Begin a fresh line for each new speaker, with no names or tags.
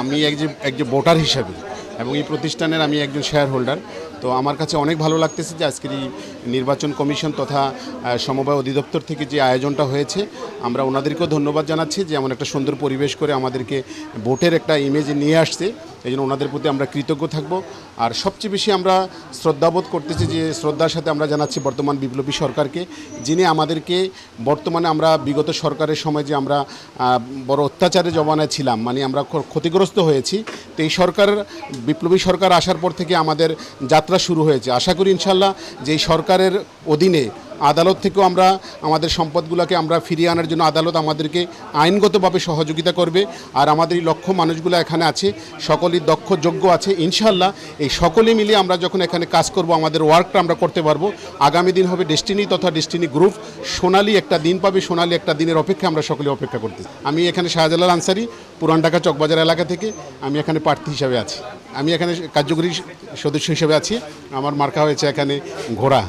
আমি একজন একজন ভোটার হিসাবে এবং এই প্রতিষ্ঠানের আমি একজন শেয়ার হোল্ডার তো আমার কাছে অনেক ভালো লাগতেছে যে আজকের এই নির্বাচন কমিশন তথা সমবায় অধিদপ্তর থেকে যে আয়োজনটা হয়েছে, আমরা ওনাদেরকেও ধন্যবাদ জানাচ্ছি যে এমন একটা সুন্দর পরিবেশ করে আমাদেরকে ভোটের একটা ইমেজ নিয়ে আসছে। এই জন্য ওনাদের প্রতি আমরা কৃতজ্ঞ থাকব। আর সবচেয়ে বেশি আমরা শ্রদ্ধাবোধ করতেছি যে শ্রদ্ধার সাথে আমরা জানাচ্ছি বর্তমান বিপ্লবী সরকারকে, যিনি আমাদেরকে বর্তমানে আমরা বিগত সরকারের সময় যে আমরা বড় অত্যাচারের জমানায় ছিলাম মানে আমরা ক্ষতিগ্রস্ত হয়েছি, তো এই সরকার, বিপ্লবী সরকার আসার পর থেকে আমাদের যাত্রা শুরু হয়েছে। আশা করি ইনশাল্লাহ যে সরকারের অধীনে আদালত থেকেও আমরা আমাদের সম্পদগুলোকে আমরা ফিরিয়ে আনার জন্য আদালত আমাদেরকে আইনগতভাবে সহযোগিতা করবে। আর আমাদের এই লক্ষ্য মানুষগুলো এখানে আছে, সকলেই দক্ষ, যোগ্য আছে। ইনশাল্লাহ এই সকলে মিলে আমরা যখন এখানে কাজ করব, আমাদের ওয়ার্কটা আমরা করতে পারব। আগামী দিন হবে ডেস্টিনি তথা ডেস্টিনি গ্রুপ। সোনালি একটা দিন পাবে, সোনালি একটা দিনের অপেক্ষা আমরা সকলে অপেক্ষা করতে। আমি এখানে শাহজালাল আনসারি, পুরান ঢাকা চকবাজার এলাকা থেকে। আমি এখানে প্রার্থী হিসাবে আছি। আমি এখানে কার্যকরী সদস্য হিসেবে আছি। আমার মার্কা হয়েছে এখানে ঘোড়া।